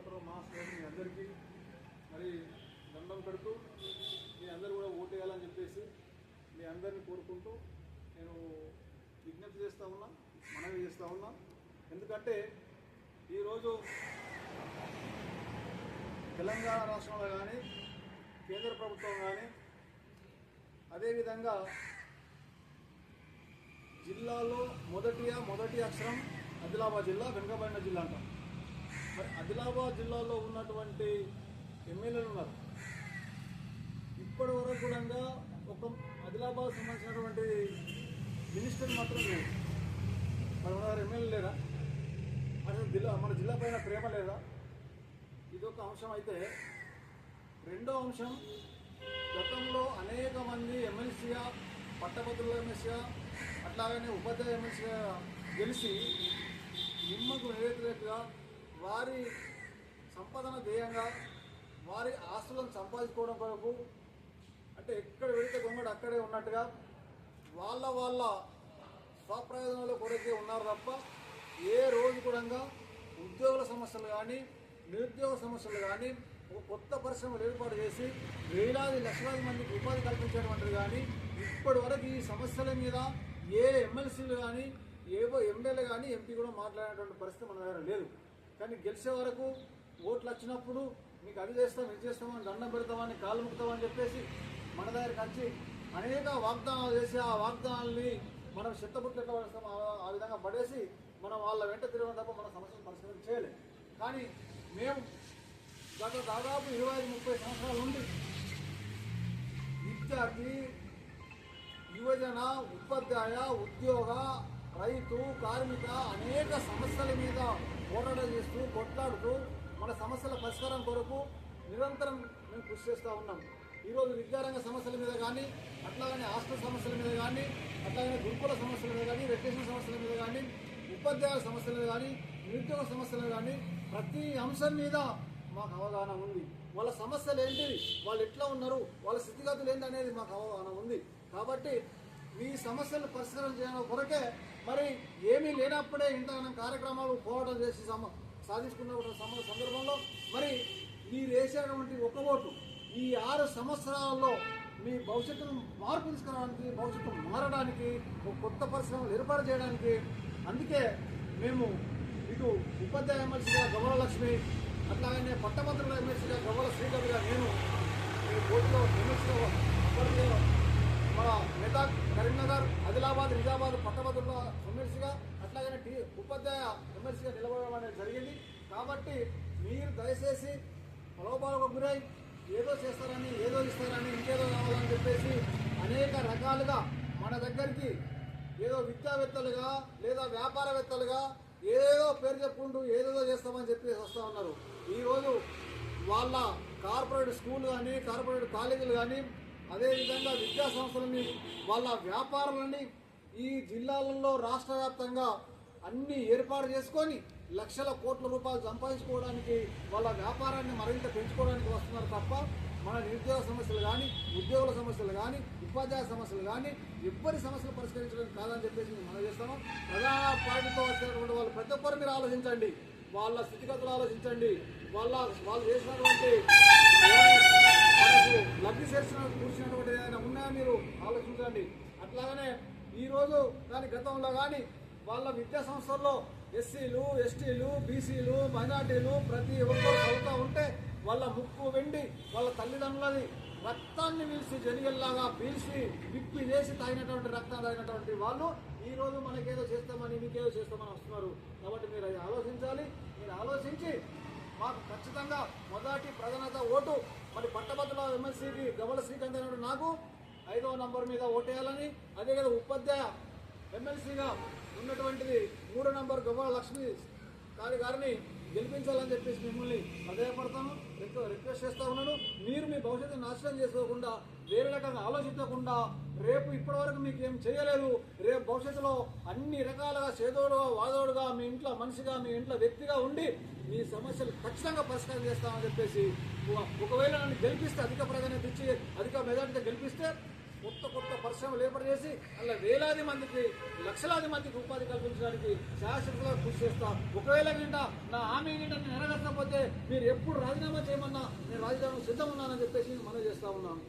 Voter మా voter మీ అందరికీ మరి దండం పెడుతూ మీ అందరూ కూడా ఓటు వేయాలని చెప్పేసి మీ అందరిని కోరుకుంటూ నేను విజ్ఞప్తి చేస్తూ ఉన్నా మనవి చేస్తూ ఉన్నా. ఎందుకంటే ఈరోజు తెలంగాణ రాష్ట్రంలో కానీ కేంద్ర ప్రభుత్వం కానీ అదేవిధంగా జిల్లాలో మొదటిగా మొదటి అక్షరం ఆదిలాబాద్ జిల్లా వెనుకబడిన జిల్లా అంటాం. ఆదిలాబాద్ జిల్లాలో ఉన్నటువంటి ఎమ్మెల్యేలు ఉన్నారు. ఇప్పటి వరకు కూడా ఒక ఆదిలాబాద్ సంబంధించినటువంటి మినిస్టర్ మాత్రం లేదు. మరి మన ఎమ్మెల్యే లేరా అసలు జిల్లా మన జిల్లా పైన ప్రేమ లేదా? ఇదొక అంశం అయితే. రెండో అంశం గతంలో అనేక మంది ఎమ్మెల్సీగా పట్టభద్రుల ఎమ్మెల్సీగా అట్లాగనే ఉపాధ్యాయ ఎమ్మెల్సీగా గెలిచి నిమ్మకు వ్యతిరేకంగా వారి సంపాదన ధ్యేయంగా వారి ఆస్తులను సంపాదించుకోవడం కొరకు అంటే ఎక్కడ వెళితే గొంగడు అక్కడే ఉన్నట్టుగా వాళ్ళ వాళ్ళ స్వప్రయోజనంలో కొరకే ఉన్నారు తప్ప ఏ రోజు కూడా ఉద్యోగుల సమస్యలు కానీ నిరుద్యోగ సమస్యలు కానీ ఒక కొత్త పరిశ్రమలు ఏర్పాటు చేసి వేలాది లక్షలాది మందికి ఉపాధి కల్పించేటువంటిది కానీ ఇప్పటి వరకు ఈ సమస్యల మీద ఏ ఎమ్మెల్సీలు కానీ ఏవో ఎమ్మెల్యే కానీ ఎంపీ కూడా మాట్లాడేటువంటి పరిస్థితి మన దగ్గర లేదు. కానీ గెలిచే వరకు ఓట్లు వచ్చినప్పుడు మీకు అది చేస్తాం ఇది చేస్తామని దండం పెడతామని కాలు ముక్తామని చెప్పేసి మన దగ్గరికి వచ్చి అనేక వాగ్దానాలు చేసి ఆ వాగ్దానాల్ని మనం చిత్తపుట్లెక్క పడేస్తాం. ఆ- ఆ విధంగా పడేసి మనం వాళ్ళ వెంట తిరగడం తప్ప మన సమస్యలు పరిష్కారం చేయలేం. కానీ మేము గత దాదాపు ఇరవై ఐదు ముప్పై సంవత్సరాల నుండి విద్యార్థి యువజన ఉపాధ్యాయ ఉద్యోగ రైతు కార్మిక అనేక సమస్యల మీద పోరాటం చేస్తూ కొట్లాడుతూ మన సమస్యల పరిష్కారం కొరకు నిరంతరం మేము కృషి చేస్తూ ఉన్నాం. ఈరోజు విద్యారంగ సమస్యల మీద కానీ అట్లాగనే హాస్టల్ సమస్యల మీద కానీ అట్లాగనే గురుకుల సమస్యల మీద కానీ రెగ్యులేషన్ సమస్యల మీద కానీ ఉపాధ్యాయుల సమస్యల మీద కానీ నిరుద్యోగ సమస్యలు కానీ ప్రతి అంశం మీద మాకు అవగాహన ఉంది. వాళ్ళ సమస్యలు ఏంటి వాళ్ళు ఎట్లా ఉన్నారు? వాళ్ళ స్థితిగతులు ఏంటి అనేది మాకు అవగాహన ఉంది. కాబట్టి మీ సమస్యలు పరిష్కారం చేయడం కొరకే మరి ఏమీ లేనప్పుడే ఇంత కార్యక్రమాలు పోరాటం చేసి సమ సాధించుకున్న సమ- సందర్భంలో మరి మీరు వేసేటువంటి ఒక ఓటు ఈ ఆరు సంవత్సరాల్లో మీ భవిష్యత్తును మార్పు తీసుకురావడానికి భవిష్యత్తు మారడానికి ఒక కొత్త పరిశ్రమలు ఏర్పాటు చేయడానికి అందుకే మేము ఇటు ఉపాధ్యాయ ఎమ్మెల్సీగా గౌరవలక్ష్మి అట్లాగనే పట్టభద్రుల ఎమ్మెల్సీగా గౌరవ శ్రీకవిగా నేను ఈ పోటీలో ఎమ్మెల్సీగా అప్పటికే మన మెతా కరీంనగర్ ఆదిలాబాద్ నిజామాబాద్ పట్టభద్రుల ఎమ్మెల్సీగా అట్లాగనే టీ ఉపాధ్యాయ ఎమ్మెల్సీగా నిలబడడం అనేది జరిగింది. కాబట్టి మీరు దయచేసి ప్రలోభాలకు గురై ఏదో చేస్తారని ఏదో ఇస్తారని ఇంకేదో కావాలని చెప్పేసి అనేక రకాలుగా మన దగ్గరికి ఏదో విద్యావేత్తలుగా లేదా వ్యాపారవేత్తలుగా ఏదో పేరు చెప్పుకుంటూ ఏదేదో చేస్తామని చెప్పేసి వస్తూ ఉన్నారు. ఈరోజు వాళ్ళ కార్పొరేట్ స్కూల్ కానీ కార్పొరేట్ కాలేజీలు కానీ అదేవిధంగా విద్యా సంస్థలని వాళ్ళ వ్యాపారాలని ఈ జిల్లాలలో రాష్ట్ర వ్యాప్తంగా అన్ని ఏర్పాటు చేసుకొని లక్షల కోట్ల రూపాయలు సంపాదించుకోవడానికి వాళ్ళ వ్యాపారాన్ని మరింత పెంచుకోవడానికి వస్తున్నారు తప్ప మన నిరుద్యోగ సమస్యలు కానీ ఉద్యోగుల సమస్యలు కానీ ఉపాధ్యాయ సమస్యలు కానీ ఎవ్వరి సమస్యలు పరిష్కరించడానికి కాదని చెప్పేసి మేము మనం చేస్తాము ప్రధాన పార్టీతో వచ్చినటువంటి వాళ్ళు ప్రతి ఒక్కరు మీరు ఆలోచించండి. వాళ్ళ స్థితిగతులు ఆలోచించండి. వాళ్ళ వాళ్ళు చేసినటువంటి కూర్చున్నటువంటి మీరు ఆలోచించండి. అట్లాగనే ఈరోజు దాని గతంలో కానీ వాళ్ళ విద్యా సంస్థల్లో ఎస్సీలు ఎస్టీలు బీసీలు మైనార్టీలు ప్రతి ఒక్కరు చదువుతూ ఉంటే వాళ్ళ ముక్కు వెండి వాళ్ళ తల్లిదండ్రులది రక్తాన్ని పీల్చి జనిగల్లాగా పీల్చి విప్పి చేసి తాగినటువంటి రక్తం తాగినటువంటి వాళ్ళు ఈ రోజు మనకేదో చేస్తామని మీకేదో చేస్తామని వస్తున్నారు. కాబట్టి మీరు అది ఆలోచించాలి. మీరు ఆలోచించి మాకు ఖచ్చితంగా మొదటి ప్రధానత ఓటు. మరి పట్టభద్రుల ఎమ్మెల్సీకి గవల శ్రీకాంత్ నాకు ఐదవ నంబర్ మీద ఓటేయాలని అదే కదా ఉపాధ్యాయ ఎమ్మెల్సీగా ఉన్నటువంటిది మూడో నంబర్ గవ్వాల లక్ష్మి కారి గారిని గెలిపించాలని చెప్పేసి మిమ్మల్ని అదేపడతాను రిక్వెస్ట్ చేస్తా ఉన్నాను. మీరు మీ భవిష్యత్తు నాశనం చేసుకోకుండా వేరే రకంగా ఆలోచించకుండా రేపు ఇప్పటివరకు మీకు ఏం చేయలేదు. రేపు భవిష్యత్తులో అన్ని రకాలుగా చేదోడుగా వాదోడుగా మీ ఇంట్లో మనిషిగా మీ ఇంట్లో వ్యక్తిగా ఉండి మీ సమస్యలు ఖచ్చితంగా పరిష్కారం చేస్తామని చెప్పేసి ఒకవేళ నన్ను గెలిపిస్తే అధిక ప్రాధాన్యత ఇచ్చి అధిక మెజార్టీతో గెలిపిస్తే కొత్త కొత్త పరిశ్రమలు ఏర్పాటు చేసి అలా వేలాది మందికి లక్షలాది మందికి ఉపాధి కల్పించడానికి శాశ్వతంగా కృషి చేస్తా. ఒకవేళ గంట నా హామీ నిండా నెరవేర్చకపోతే మీరు ఎప్పుడు రాజీనామా చేయమన్నా నేను రాజీనామా సిద్ధం ఉన్నానని చెప్పేసి మనం చేస్తా ఉన్నాను.